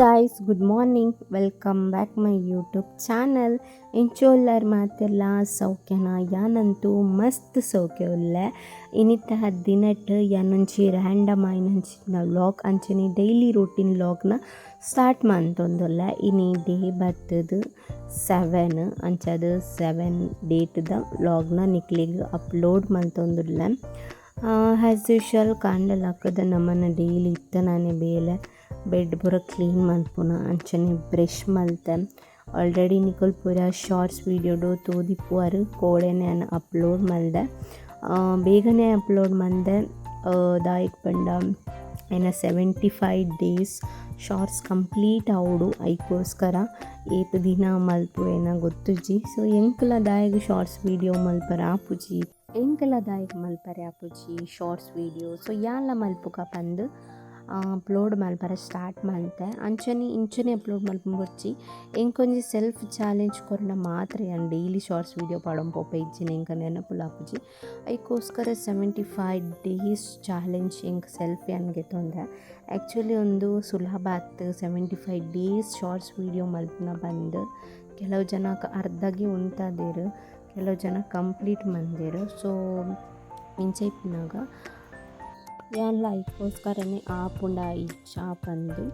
Guys good morning welcome back my YouTube channel ಇಂಚೋಲ್ಲರ್ ಮಾತೆಲ್ಲ ಸೌಖ್ಯನ ಯಾನಂತೂ ಮಸ್ತ್ ಸೌಖ್ಯ ಉಲ್ಲೆ ಇನಿತ ದಿನಟ್ ಯಾನಂಚಿ ರ್ಯಾಂಡಮ್ ಆಯ್ನಂಚಿನ ವ್ಲಾಗ್ ಅಂಚನೆ ಡೈಲಿ ರೂಟೀನ್ ವ್ಲಾಗ್ನ ಸ್ಟಾರ್ಟ್ ಮಂತೊಂದುಲ್ಲ ಇನಿ ಡೇ ಬರ್ತದ ಸೆವೆನ್ ಅಂಚದು ಸೆವೆನ್ ಡೇಟ್ದ ವ್ಲಾಗ್ನ ನಿಕ್ಲಿಗೆ ಅಪ್ಲೋಡ್ ಮಂತೊಂದುಲ್ಲ ಆ್ಯಸ್ ಯೂಶಲ್ ಕಾಂಡಲಾಕದ ನಮ್ಮನ್ನು ಡೈಲಿ ಇತ್ತ ನಾನೇ ಬೇಲೆ ಬೆಡ್ ಪೂರ ಕ್ಲೀನ್ ಮಲ್ಪುನ ಅಂಚನೆ ಬ್ರಷ್ ಮಲ್ತೆ. ಆಲ್ರೆಡಿ ನಿಕುಲ್ ಪೂರ ಶಾರ್ಟ್ಸ್ ವೀಡಿಯೋಡು ತೋದಿಪ್ಪುವರು ಕೋಳೆ ನಾನು ಅಪ್ಲೋಡ್ ಮಲ್ದೆ. ಬೇಗನೆ ಅಪ್ಲೋಡ್ ಮಲ್ದೆ. ದಾಯಕ್ ಪಂಡ ಏನ seventy five days shorts complete ಆವಡು ಐಕೋಸ್ಕರ. ಏತ್ ದಿನ ಮಲ್ಪು ಏನ ಗೊತ್ತುಜಿ ಸೊ ಎಂಕಲ ದಾಯಕ್ ಶಾರ್ಟ್ಸ್ ವೀಡಿಯೋ ಮಲ್ಪರ ಆಪುಜಿ ಎಂಕಲ ದಾಯಗ್ ಮಲ್ಪರೆ ಆಪುಜಿ ಶಾರ್ಟ್ಸ್ ವೀಡಿಯೋ ಸೊ ಯಾಲ ಮಲ್ಪುಕ ಪಂದ್? ಅಪ್ಲೋಡ್ ಮಲ್ಪರ ಸ್ಟಾರ್ಟ್ ಮಲ್ತೆ ಅಂಚನೆ, ಇಂಚನೆ ಅಪ್ಲೋಡ್ ಮಲ್ಪೊಂಬೊಚ್ಚಿ ಎಂಕೊಂಜಿ ಸೆಲ್ಫ್ ಚಾಲೆಂಜ್ ಕೊರನ ಮಾತ್ರ ಯಾನ್ ಡೈಲಿ ಶಾರ್ಟ್ಸ್ ವೀಡಿಯೋ ಪಡೊಂಪು ಪೋಪ ಇಜ್ಜಿನ ಎಂಕ ನೆನಪುಲಾಪುಜಿ ಐಕೋಸ್ಕರ ಸೆವೆಂಟಿ ಫೈವ್ ಡೇಸ್ ಚಾಲೆಂಜ್ ಎಂಕ್ ಸೆಲ್ಫ್ ಯಾನ್ಗೆ ತೊಂದರೆ ಆ್ಯಕ್ಚುಲಿ ಒಂದು ಸುಲಭ ಆತು seventy five days shorts video ಮಲ್ಪನ ಬಂದು. ಕೆಲವು ಜನ ಅರ್ಧಾಗಿ ಉಂಟಾದೇರು ಕೆಲವು ಜನ ಕಂಪ್ಲೀಟ್ ಮಂದೇರು. ಸೊ ಇಂಚೈಪಿನಾಗ ಯಾನ್ಲ ಆ ಪುಂಡ ಇಚ್ಛಾ ಪಂದು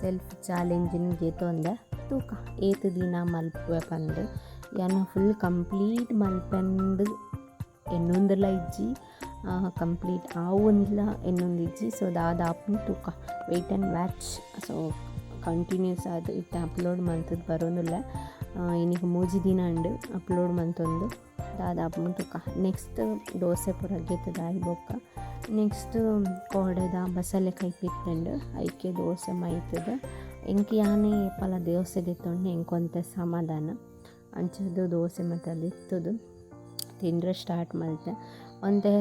ಸೆಲ್ಫ್ ಚಾಲೆಂಜಿನ ಜೇತೊಂದೆ ತೂಕ. ಏತು ದಿನ ಮಲ್ಪುವೆ ಪಂದು. ಯಾನ ಫುಲ್ ಕಂಪ್ಲೀಟ್ ಮಲ್ಪಂದು ಎನ್ನೊಂದುಲ ಇಜ್ಜಿ. ಕಂಪ್ಲೀಟ್ ಆವೊಂದಿಲ್ಲ ಎನ್ನೊಂದು ಇಜ್ಜಿ. ಸೊ ದಾದ ತೂಕ. Weight and watch so continues ಆದ್ ಇಟ್ಟು ಅಪ್ಲೋಡ್ ಮಂತದ್ದು ಬರೋದಿಲ್ಲ. ಇನ್ನೀಗ ಮೂಜಿ ದಿನ ಅಂಡು ಅಪ್ಲೋಡ್ ಮಂತೊಂದು. ದಾದ ಆಪುಂಡು ತೂಕ ನೆಕ್ಸ್ಟ್ ದೋಸೆ ಪೂರ ಗೆತ್ತದ ಆಯ್ಬೊಕ್ಕ ನೆಕ್ಸ್ಟ್ ಕೋಡೆದ ಬಸಳೆ ಕೈ ಪಿತ್ತಂಡು ಐಕೆ ದೋಸೆ ಮೈತದ ಎಂಕ್ ಯಾನೆ ಪಲ ದೋಸೆ ದೆತ್ತೊಂಡು ಎಂಕೊಂತ ಸಮಾಧಾನ. ಅಂಚದು ದೋಸೆ ಮತ್ತು ಅಲ್ಲಿ ಇತ್ತದು ತಿಂದ್ರೆ ಸ್ಟಾರ್ಟ್ ಮಾಡ್ತೆ ಒಂದೇ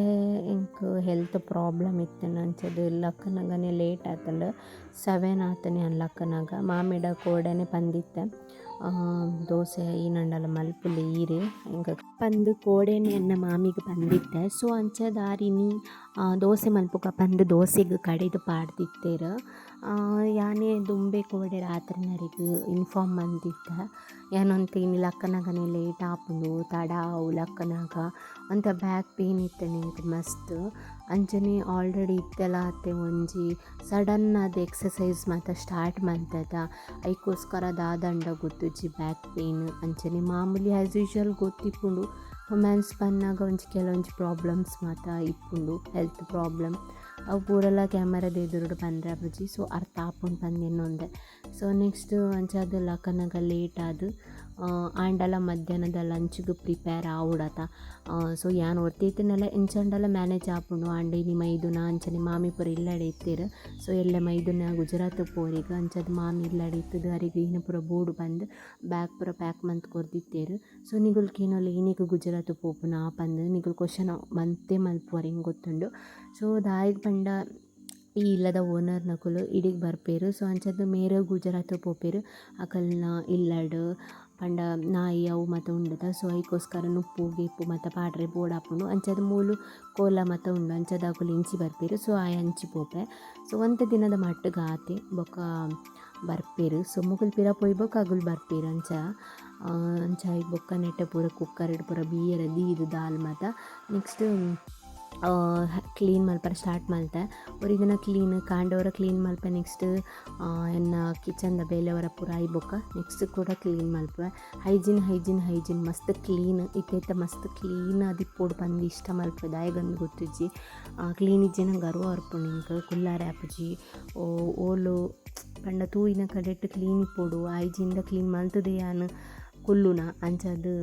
ಇಂಕು ಹೆಲ್ತ್ ಪ್ರಾಬ್ಲಮ್ ಇತ್ತೆ ಅಂಚದು ಲಕ್ಕನಾಗನೆ ಲೇಟ್ ಆತಂಡು ಸೆವೆನ್ ಆತನೆ ಅನ್ಲಕ್ಕನಾಗ ಮಾಮಿಡ ಕೋಡನೆ ಪಂದಿತ್ತೆ. ದೋಸೆ ನಂಡಲ ಮಲ್ಪುಲೆ ಈರೆ ಎಂಕ ಪಂದು ಕೋಡೆನೆ ಎನ್ನ ಮಾಮಿಗೆ ಬಂದಿತ್ತೆ ಸೊ ಅಂಚ ದಾರಿನಿ ದೋಸೆ ಮಲ್ಪುಕ ಪಂದು ದೋಸೆಗೆ ಕಡೆದು ಪಾಡ್ದಿತ್ತೇರು. ಯಾನೇ ದುಂಬೆ ಕೋಡೆ ರಾತ್ರಿನರಿಗ್ ಇನ್ಫಾರ್ಮ್ ಮಂದಿತ್ತೆ ಏನಂತ ಇನ್ನು ಲಕ್ಕನಾಗನೆ ಲೇಟ್ ಆಪುಂಡು ತಡ, ಅವು ಲಕ್ಕನಾಗ ಅಂತ ಬ್ಯಾಕ್ ಪೇನ್ ಇತ್ತೆ ಮಸ್ತ್. ಅಂಚನೆ ಆಲ್ರೆಡಿ ಇತ್ತೆಲ್ಲ ಅತ್ತೆ ಒಂಜಿ ಸಡನ್ ಅದು ಎಕ್ಸಸೈಸ್ ಮಾತ ಸ್ಟಾರ್ಟ್ ಮಾಡ್ತದ. ಐಕೋಸ್ಕರ ದಾದಂಡ ಗೊತ್ತುಜಿ ಬ್ಯಾಕ್ ಪೇನ್ ಅಂಚನೆ ಮಾಮೂಲಿ ಆ್ಯಸ್ ಯೂಶ್ವಲ್ ಗೊತ್ತಿಪ್ಪುಂಡು. ವುಮೆನ್ಸ್ ಬಂದಾಗ ಒಂಜಿ ಕೆಲವೊಂದು ಪ್ರಾಬ್ಲಮ್ಸ್ ಮಾತ ಇಪ್ಪುಂಡು ಹೆಲ್ತ್ ಪ್ರಾಬ್ಲಮ್ ಅವು ಪೂರೆಲ್ಲ ಕ್ಯಾಮರಾದ ಎದುರುಡು ಪಂದ್ರ ಬಜ್ಜಿ ಸೊ ಅರ್ಥ ಆಪುಂಡು ಪಂದಿನ್ನೊಂದೆ ಸೊ ನೆಕ್ಸ್ಟ್ ಅಂಚಾದ ಲಕ್ಕನಾಗ ಲೇಟ್ ಆದು. ಆಂಡಲ ಮಧ್ಯಾಹ್ನದ ಲಂಚ್ಗೆ ಪ್ರಿಪೇರ್ ಆವುಡತ. ಸೊ ಯಾನ್ ಒರ್ತಿತ್ತನೆಲ್ಲ ಇಂಚಂಡಲ ಮ್ಯಾನೇಜ್ ಆಪುಂಡು ಆಂಡೆ ಇನಿ ಮೈದುನ ಅಂಚನೆ ಮಾಮಿ ಪೂರ ಇಲ್ಲಡೆ ಇತ್ತೀರು ಸೊ ಎಲ್ಲ ಮೈದುನ ಗುಜರಾತ್ ಪೋರಿಗ, ಅಂಚದ ಮಾಮಿ ಇಲ್ಲಡೆ ಇತ್ತದು ಅರಿಗೆ ಇನ್ನು ಪೂರ ಬೋರ್ಡ್ ಬಂದು ಬ್ಯಾಗ್ ಪೂರ ಪ್ಯಾಕ್ ಮಂತ್ ಕೊರ್ದಿತ್ತೇರು ಸೊ ನಿಗುಲ್ ಕೇನೊಲ್ಲ ಇನಿಗೆ ಗುಜರಾತ್ ಪೋಪುನ ಪಂದು ನಿಗಲ್ ಕ್ವಶನ್ ಮಂತೆ ಮಲ್ಪೋರಿ ಹಿಂಗೆ ಗೊತ್ತುಂಡು. ಸೊ ದಾಯಿಗೆ ಪಂಡ ಈ ಇಲ್ಲದ ಓನರ್ ನಕುಲು ಇಡಿಗೆ ಬರ್ಪೇರು. ಸೊ, ಅಂಚದ್ದು ಮೇರೆ ಗುಜರಾತ್ ಪೋಪೇರು. ಅಕಲ್ನ ಇಲ್ಲಡ್, ಪಂಡ ನಾಯಿ ಅವು ಮತ್ತು ಉಂಡದ. ಸೊ, ಐಕೋಸ್ಕರ ನುಪ್ಪು, ಗೇಪು ಮತ್ತು ಪಾಡ್ರೆ ಹಾಕೊಂಡು ಅಂಚದ ಮೂಲು ಕೋಲ ಮತ್ತು ಉಂಡು. ಅಂಚದ ಅಕುಲು ಇಂಚಿ ಬರ್ಪೇರು. ಸೊ, ಆ ಅಂಚಿ ಪೋಪೆ. ಸೊ ಒಂದು ದಿನದ ಮಟ್ಟಿಗೆ ಗಾತೆ ಬೊಕ್ಕ ಬರ್ಪೇರು. ಸೊ, ಮುಗುಲ್ ಪಿರ ಪೊಯ್ಬೊಕ್ಕ ಅಗುಲ್ ಬರ್ಪೇರು ಅಂಚ. ಅಂಚ ಬೊಕ್ಕ ನೆಟ್ಟ ಪೂರ ಕುಕ್ಕರ್ ಪೂರ ಬೀಯರ ದೀದು ದಾಲ್ ಮತ್ತು. ನೆಕ್ಸ್ಟ್ ಕ್ಲೀನ್ ಮಲ್ಪರ ಸ್ಟಾರ್ಟ್ ಮಲ್ತೆ. ಅವ್ರು ಕ್ಲೀನ್ ಕಾಂಡವರ ಕ್ಲೀನ್ ಮಲ್ಪ ನೆಕ್ಸ್ಟ್ ಎನ್ನ ಕಿಚನ್ದ ಬೇಲೆವರ ಪೂರ ಐಬೊಕ್ಕ ನೆಕ್ಸ್ಟ್ ಕೂಡ ಕ್ಲೀನ್ ಮಲ್ಪ ಹೈಜಿನ್ ಹೈಜಿನ್ ಹೈಜಿನ್ ಮಸ್ತ್ ಕ್ಲೀನ್ ಇತ್ತೈತ ಮಸ್ತ್ ಕ್ಲೀನ್ ಅದಿಪ್ಪೋಡು ಬಂದು ಇಷ್ಟ ಮಲ್ಪೆ ದಾಯಗಂದು ಗೊತ್ತಿಜ್ಜಿ ಕ್ಲೀನ್ ಇಜ್ಜಿನ ಗರ್ವ ಅರ್ಪುಂಡು ಇಂಕ ಕುಲ್ಲಾರೆ ಆಪುಜಿ ಓ, ಓಲು, ಪಂಡ ತೂಯಿನ ಕಡೆಟ್ ಕ್ಲೀನ್ ಇಪ್ಪೋಡು. ಐಜಿಂದ ಕ್ಲೀನ್ ಮಲ್ತದೆ ಯಾನ್? ಕುಲ್ಲುನ ಅಂಚದು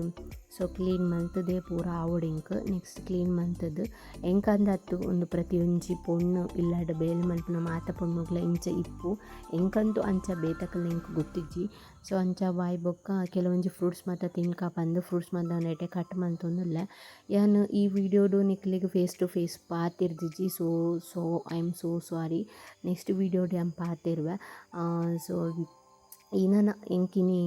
ಸೊ ಕ್ಲೀನ್ ಮಲ್ತದೆ ಪೂರ ಆವಡ್ ಎಂಕ್ ನೆಕ್ಸ್ಟ್ ಕ್ಲೀನ್ ಮಲ್ತದು ಎಂಕಂದತ್ತು ಒಂದು ಪ್ರತಿಯೊಂಜಿ ಪೊಣ್ಣು, ಇಲ್ಲಾಡ ಬೇಲ್ ಮಲ್ಪನ ಮಾತ ಪೊಣ್ಣುಗ್ಲ ಇಂಚ ಇಪ್ಪು. ಎಂಕಂತೂ ಅಂಚ ಬೇತಕಲ್ಲ ಎಂಕ್ ಗೊತ್ತಿಜ್ಜಿ? ಸೊ ಅಂಚ ವಾಯ್ ಬೊಕ್ಕ ಕೆಲವೊಂಜಿ ಫ್ರೂಟ್ಸ್ ಮಾತ ತಿನ್ಕ ಬಂದು ಫ್ರೂಟ್ಸ್ ಮಾತ ನೆಟೆ ಕಟ್ ಮಂತೊಂದುಲ್ಲ. ಯಾನು ಈ ವಿಡಿಯೋಡು ನಿಕ್ಲಿಗೆ face to face ಪಾತಿರ್ದಿಜ್ಜಿ so so I am so sorry next ವಿಡಿಯೋಡು ಯಾನ್ ಪಾತಿರುವೆ ಸೊ ಈನನ ಎಂಕಿನಿ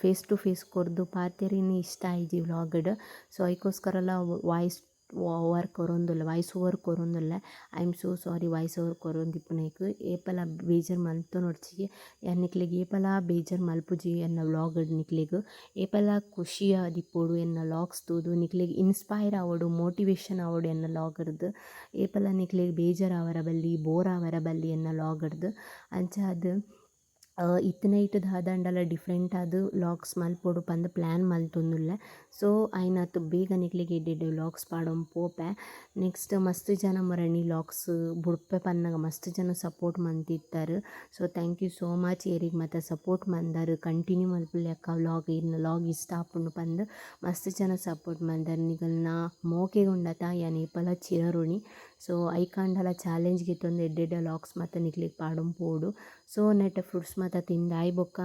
ಫೇಸ್ ಟು ಫೇಸ್ ಕೊರ್ದು ಪಾತೆರಿನ್ ಇಷ್ಟ ಆಯ್ಜಿ ವ್ಲಾಗ್ಡ್ ಸೊ ಐಕೋಸ್ಕರಲ ವಾಯ್ಸ್ ಓವರ್ ಕೊರೊಂದುಲ್ಲ voice over ಕೊರೊಂದುಲ್ಲ I am so sorry voice over ಕೊರೊಂದಿಪ್ಪುನೈಕ್ ಏಪಲ ಬೇಜರ್ ಮಲ್ತೊನೊಡ್ಚಿಗೆ ಯಾನ್ ನಿಕ್ಲೆಗ್ ಏಪಲ ಬೇಜಾರ್ ಮಲ್ಪುಜಿ ಎನ್ನ ವ್ಲಾಗ್ ನಿಕ್ಲೆಗ್. ಏಪಲ ಖುಷಿಯ ದಿಪ್ಪೊಡು ಎನ್ನ ವ್ಲಾಗ್ಸ್ ತೂದು. ನಿಕ್ಲೆಗ್ ಇನ್ಸ್ಪೈರ್ ಆವಡು ಮೋಟಿವೇಶನ್ ಆವೊಡು ಎನ್ನ ವ್ಲಾಗರ್ದ್ ಏಪಲ ನಿಕ್ಲೆಗ್ ಬೇಜಾರ್ ಆವರ ಬಲ್ಲಿ ಬೋರ್ ಆವರ ಬಲ್ಲಿ ಎನ್ನ ವ್ಲಾಗರ್ದ್ ಅಂಚ ದಾದಂಡಲ ಡಿಫ್ರೆಂಟ್ ಆದ್ ವ್ಲಾಗ್ಸ್ ಮಲ್ಪೊಡು ಪಂದ್ ಪ್ಲ್ಯಾನ್ ಮಲ್ತೊಂದುಲ್ಲೆ. ಸೊ ಐನ್ ಅತ್ ಬೇಗ ನಿಕ್ಲೆಗ್ ಎಡ್ಡೆಡ್ಡೆ ಲಾಕ್ಸ್ ಪಾಡೊಂದು ಪೋಪೆ. ನೆಕ್ಸ್ಟ್ ಮಸ್ತ್ ಜನ ಮರಣಿ ಲಾಕ್ಸ್ ಬುಡ್ಪೆ ಪನ್ನಗ ಮಸ್ತ್ ಜನ support ಮಂತಿತ್ತಾರೆ. So thank you so much ಏರಿಗ್ ಮಾತ ಸಪೋರ್ಟ್ ಮಂದರ್. ಕಂಟಿನ್ಯೂ ಮಲ್ಪುಲೆಕ್ಕ ವ್ಲಾಗ್ ಇರ್ನ ಲಾಗ್ ಇಷ್ಟ ಆಪುಂಡು ಪಂದ್ ಮಸ್ತ್ ಜನ ಸಪೋರ್ಟ್ ಮಂದಾರ್. ನಿಗಲ್ನ ಮೋಕೆಗುಂಡತ ಯಾನ್ ಏಪಲ ಚಿರರುಣಿ ಸೊ ಐಕಾಂಡಲ ಚಾಲೆಂಜ್ ಗಿತ್ತೊಂದು ಎಡ್ಡೆಡ್ಡೆ ಲಾಕ್ಸ್ ಮಾತ ನಿಕ್ಲಿಗ್ ಪಾಡೊಂಪೋಡು ಪೋಡು ಸೊ ನೆಟ್ಟ ಫ್ರೂಟ್ಸ್ ಮಾತ ತಿಂದ ಆಯ್ ಬೊಕ್ಕ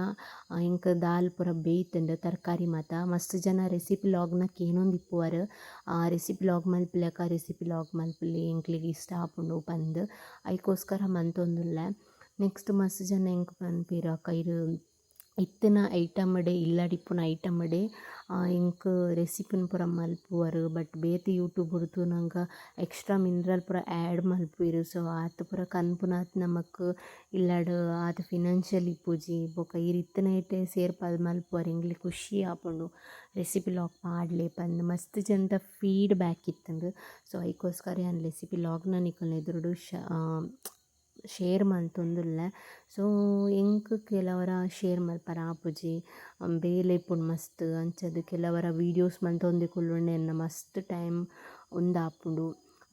ಎಂಕ್ ದಾಲ್ ಪೂರ ಬೇಯ್ತುಂಡು ತರಕಾರಿ ಮಾತ ಮಸ್ತ್ ಜನ ರೆಸಿಪಿ ಲಾಗ್ನ ಏನೊಂದು ಇಪ್ಪುವೆರ್ ಆ ರೆಸಿಪಿ ಲಾಗ್ ಮಲ್ಪುಲೆಕ ರೆಸಿಪಿ ಲಾಗ್ ಮಲ್ಪುಲಿ ಎಂಕ್ಲೆಗ್ ಇಷ್ಟ ಆಪುಂಡು ಪಂದ್ ಐಕೋಸ್ಕರ ಮಂತೊಂದುಲ್ಲೆ ನೆಕ್ಸ್ಟ್ ಮಸ್ತ್ ಜನ ಎಂಕ್ ಪನ್ಪೆರ್ ಕೈರ್ ಇತ್ತಿನ ಐಟಮ್ ಡೆ ಐಟಮಡೆ ಎಂಕ್ ರೆಸಿಪಿನ್ ಪೂರ ಮಲ್ಪುವರ್ ಬಟ್ ಬೇತೆ ಯೂಟ್ಯೂಬ್ ತು ನಂಗ ಎಕ್ಸ್ಟ್ರಾ ಮಿನರಲ್ ಪೂರ ಆ್ಯಡ್ ಮಲ್ಪುವೆರ್ ಸೊ ಆತ್ ಪೂರ ಕನ್ಪುನಾತ್ ನಮಕ್ ಇಲ್ಲಡ್ ಆತ್ ಫಿನಾನ್ಷಿಯಲ್ ಇಪ್ಪುಜಿ ಬೊಕ ಇರ್ ಇತ್ತಿನೈಟೆ ಸೇರ್ಪಾದ್ ಮಲ್ಪುವೆರ್ ಎಂಕ್ಲೆ ಖುಷಿ ಆಪುಂಡು ರೆಸಿಪಿ ಲಾಗ್ ಪಾಡ್ಲೆ ಪಂದ್ ಮಸ್ತ್ ಜನದ ಫೀಡ್ಬ್ಯಾಕ್ ಬ್ಯಾಕ್ ಇತ್ತಂಡ್ ಸೊ ಐಕೋಸ್ಕರ ಯಾನ್ ರೆಸಿಪಿ ಲಾಗ್ನ ನಿಕಲ್ನ ಎದುರುಡು ಶೇರ್ ಮಲ್ತೊಂದುಲ್ಲ ಸೋ ಎಂಕ್ ಕೆಲವರ ಶೇರ್ ಮಲ್ಪರ ಆಪುಜಿ ಬೇಲೆ ಇಪ್ಪುಂಡು ಮಸ್ತ್ ಅಂಚದ್ ಕೆಲವರ ವೀಡಿಯೋಸ್ ಮಂತೊಂದೆ ಕುಲ್ಲುಂಡು ಎನ್ನ ಮಸ್ತ್ ಟೈಮ್ ಉಂದಾಪುಂಡು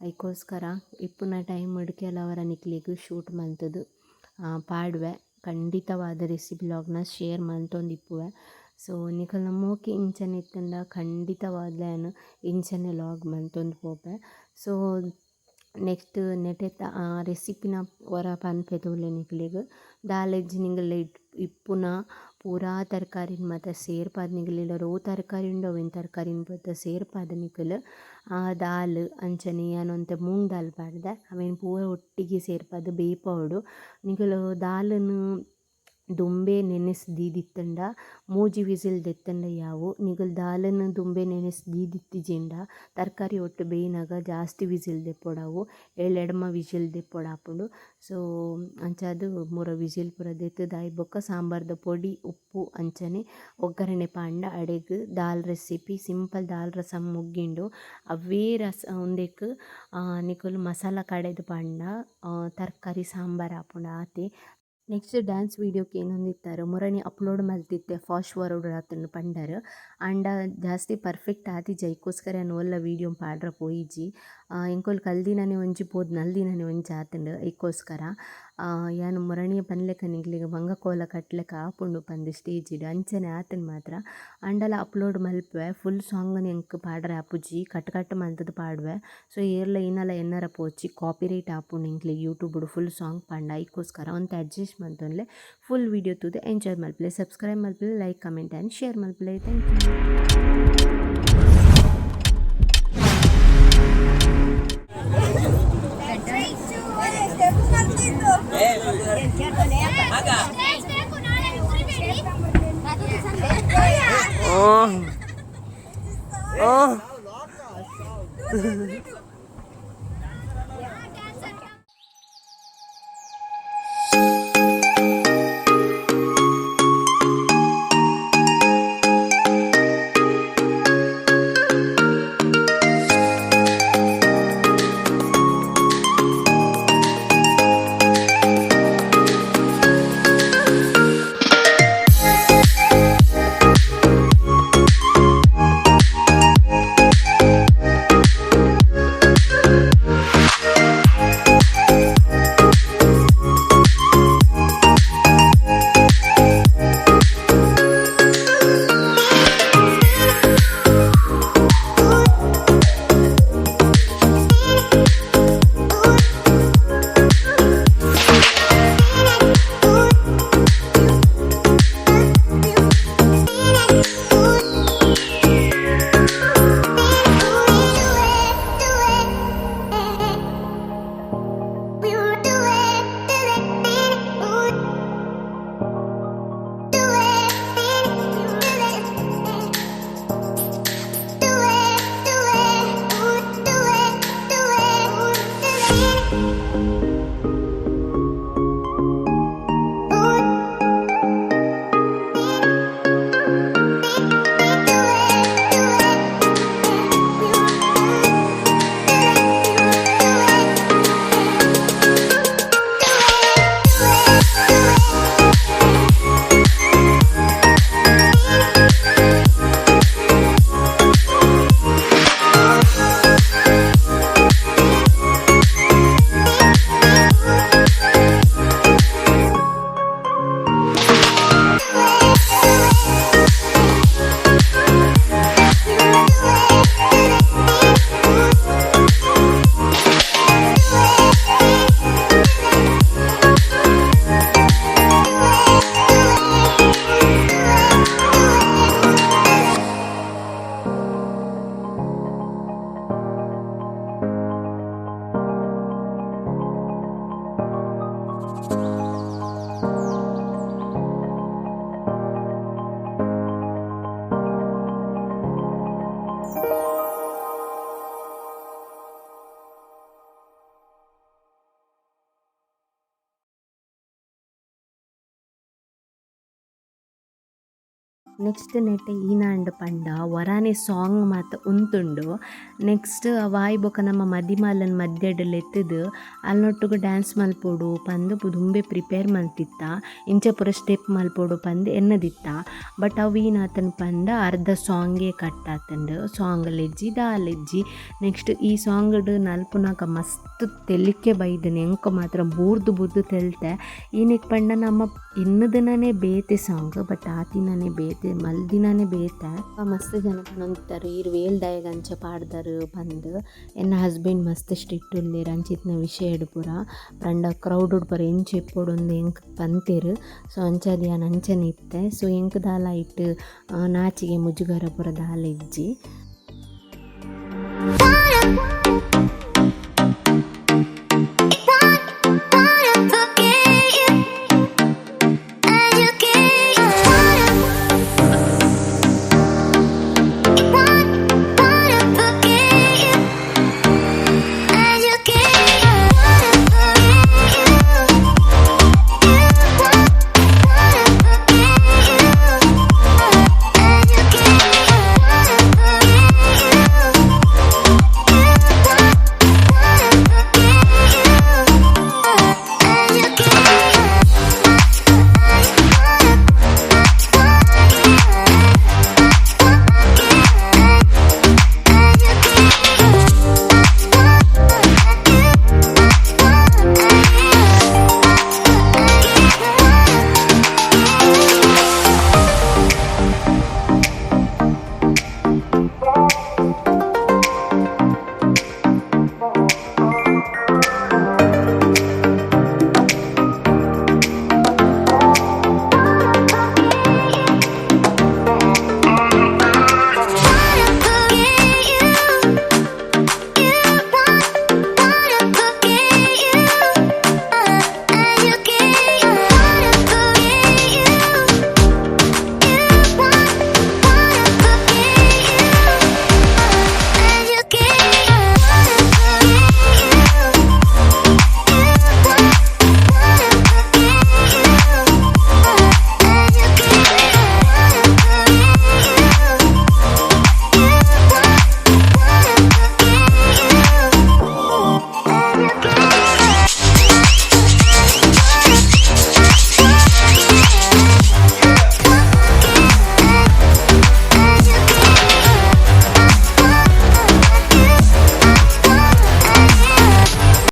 ಐಕೋಸ್ಕರ ಇಪ್ಪುನ ಟೈಮ್ಡ್ ಕೆಲವರ ನಿಕ್ಲೆಗ್ ಶೂಟ್ ಮಲ್ತುದು ಪಾಡ್ವೆ. ಖಂಡಿತವಾದ ರೆಸಿಪಿ ಲಾಗ್ನ ಶೇರ್ ಮಂತೊಂದಿಪ್ಪುವೆ ಸೊ ನಿಕಲ್ನ ಮೋಕೆ ಇಂಚನೆ ಇತ್ತಂಡ ಖಂಡಿತವಾದ್ಲೇ ಇಂಚನೆ ಲಾಗ್ ಮಂತೊಂದು ಪೋಪೆ. ಸೊ ನೆಕ್ಸ್ಟ್ ನೆಟೆತ ರೆಸಿಪಿನ ವರ ಪನ್ಪೆ ತೂಲೆ ನಿಕ್ಲೆಗ್ ದಾಲ್ ಎಜ್ಜಿನಿಂಗಲ್ ಇಪ್ಪುನ ಪೂರಾ ತರಕಾರಿನ್ ಮಾತ ಸೇರ್ಪಾದ್ ನಿಕುಲೆಗ್ ರೋ ತರಕಾರಿ ಉಂಡು ಅವೆನ್ ತರಕಾರಿನ್ ಪೂತ ಸೇರ್ಪಾದ್ ನಿಕುಲು ಆ ದಾಲ್ ಅಂಚನೆ ಯಾನ್ ಒಂತೆ ಮೂಂಗ್ ದಾಲ್ ಪಾಡ್ದೆ, ಅವೆನ್ ಪೂರ ಒಟ್ಟಿಗೆ ಸೇರ್ಪಾದ್ ಬೇಯ್ಪವೊಡು ನಿಕುಲು ದಾಲ್ನ್ ದುಂಬೆ ನೆನೆಸ್ ದೀದಿತ್ತಂಡ ಮೂಜಿ ವಿಸಿಲ್ ದೆತ್ತಂಡ ಯಾವು ನಿಕುಲು ದಾಲ್ನ್ ದುಂಬೆ ನೆನೆಸ್ ದೀದಿತ್ತಿಜೆಂಡ ತರಕಾರಿ ಒಟ್ಟು ಬೇಯಿನಾಗ ಜಾಸ್ತಿ ವಿಸಿಲ್ ದೆಪ್ಪೊಡಾವು ಏಳ್ ಎಡ್ಮ ವಿಸಿಲ್ ದೆಪ್ಪೊಡಾಪುಂಡು. ಸೊ, ಅಂಚಾದ್ ಮೂರ ವಿಸಿಲ್ ಪೂರ ದೆತ್ತುದು ಆಯ್ ಬೊಕ್ಕ ಸಾಂಬಾರ್ದ ಪೊಡಿ, ಉಪ್ಪು, ಅಂಚನೆ, ಒಗ್ಗರಣೆ ಪಾಂಡ, ಅಡೆಗ್, ದಾಲ್ ರೆಸಿಪಿ, ಸಿಂಪಲ್ ದಾಲ್ ರಸಂ ಮುಗ್ಗಿಂಡು, ಅವೇ ರಸ ಉಂದೆಕ್ ನಿಕುಲು ಮಸಾಲ ಕಡೆದ್ ಪಂಡ ತರಕಾರಿ ಸಾಂಬಾರ್ ಆಪುಂಡು, ಆತೆ. ನೆಕ್ಸ್ಟ್ ಡ್ಯಾನ್ಸ್ ವೀಡಿಯೋಕ್ಕೆ ಏನೊಂದಿತ್ತಾರೆ ಮೊರಣಿ ಅಪ್ಲೋಡ್ ಮಲ್ತಿತ್ತೆ ಫಾಸ್ಟ್ ಫಾರ್ವರ್ಡ್ ಆತುಂಡು ಪಂಡರ್. ಆಂಡ ಜಾಸ್ತಿ ಪರ್ಫೆಕ್ಟ್ ಆತಿಜಿ ಐಕೋಸ್ಕರ ಯಾನ್ ಒಲ್ಲ ವೀಡಿಯೋ ಪಾಡ್ರ ಪೋಯಿಜಿ. ಎಂಕುಲು ಕಲ್ದಿನನೆ ಒಂಜಿ ಪೋದು, ನಲ್ದಿನನೆ ಒಂಜಿ ಆತುಂಡು, ಐಕೋಸ್ಕರ. ಯಾನ್ ಮೊರಣಿಯ ಪನ್ಲೆಕ ನಿಕ್ಲೆಗ್ ಮಂಗ ಕೋಲ ಕಟ್ಲೆಕ ಆಪುಂಡು ಪಂದ್ ಸ್ಟೇಜಿಡ್. ಅಂಚನೆ ಆತುಂಡು ಮಾತ್ರ ಅಂಡಲ ಅಪ್ಲೋಡ್ ಮಲ್ಪುವೆ, ಫುಲ್ ಸಾಂಗ್ನ್ ಎಂಕ್ ಪಾಡ್ರೆ ಆಪುಜಿ ಕಟ್ ಕಟ್ ಮಲ್ತುದು ಪಾಡ್ವೆ. ಸೊ ಏರ್ಲ ಇನಲ ಎನ್ನರ ಪೋಚಿ ಕಾಪಿರೈಟ್ ಆಪುಂಡು ಎಂಕ್ಲೆಗ್ ಯೂಟ್ಯೂಬ್ಡು ಫುಲ್ ಸಾಂಗ್ ಪಂಡ. ಐಕೋಸ್ಕರ ಒಂತೆ ಅಡ್ಜಸ್ಟ್ ಮಂತೊನ್ಲೆ ಫುಲ್ ವೀಡಿಯೋ ತೂದು ಎಂಜಾಯ್ ಮಲ್ಪಲೆ, ಸಬ್ಸ್ಕ್ರೈಬ್ ಮಲ್ಪುಲೆ, like, comment and share ಮಲ್ಪಲೆ. Thank you. Next net ಈನಾಂಡ್ ಪಂಡ, ವರಾನೆ ಸಾಂಗ್ ಮಾತ ಉಂತುಂಡು. ನೆಕ್ಸ್ಟ್ ವಾಯ್ ಬೊಕ ನಮ್ಮ ಮದಿಮಾಲನ್ ಮಧ್ಯಡ್ ಎತ್ತದು ಅಲ್ಲೊಟ್ಟಿಗೆ ಡ್ಯಾನ್ಸ್ ಮಲ್ಪೋಡು, ಪಂದು ದುಂಬೆ ಪ್ರಿಪೇರ್ ಮಲ್ತಿತ್ತ, ಇಂಚ ಪುರ ಸ್ಟೆಪ್ ಮಲ್ಪೋಡು ಪಂದು ಎನ್ನದಿತ್ತ. ಬಟ್ ಅವು ಈನಾತನ್ ಪಂಡ ಅರ್ಧ ಸಾಂಗೇ ಕಟ್ ಆತಂಡು, ಸಾಂಗ್ ಲೆಜ್ಜಿ ದಾಲೆಜ್ಜಿ ನೆಕ್ಸ್ಟ್ ಈ ಸಾಂಗ್ಡ್ ನಲ್ಪುನಾಗ ಮಸ್ತ್ ತೆಲಿಕೆ ಬೈದನೆ ಎಂಕ ಮಾತ್ರ ಬೂರ್ದು ಬುರ್ದು ತೆಲ್ತೆ. ಈನಿಕ್ ಪಂಡ ನಮ್ಮ ಇನ್ನದನೇ ಬೇತೆ ಸಾಂಗ್, ಬಟ್ ಆತಿನೇ ಬೇತೆ ಮಲ್ದಿನನೇ ಬೇತ. ಮಸ್ತ್ ಜನ ಪನೊಂದಿತ್ತಾರೆ ಇರ್ ವೇಲ್ದಾಯಗ ಅಂಚ ಪಾಡ್ದಾರು ಬಂದು. ಎನ್ನ ಹಸ್ಬೆಂಡ್ ಮಸ್ತ್ ಸ್ಟ್ರಿಕ್ಟ್ ಉಲ್ಲಿ ರಂಚಿತ್ನ ವಿಷಯ ಪೂರ. ಪಂಡ ಕ್ರೌಡ್ ಪೂರ. ಎಂಚ ಎಪ್ಪೊಡೊಂದು ಎಂಕ್ ಪಂತೆರ್ ಸೊ ಅಂಚಾದ್ ಅಂಚನೆ ಇತ್ತೆ ಸೊ ಎಂಕ್ ದಾಲ ಇಟ್ಟು ನಾಚಿಗೆ ಮುಜುಗರ ಪುರ ದಾಲ ಇಜ್ಜಿ.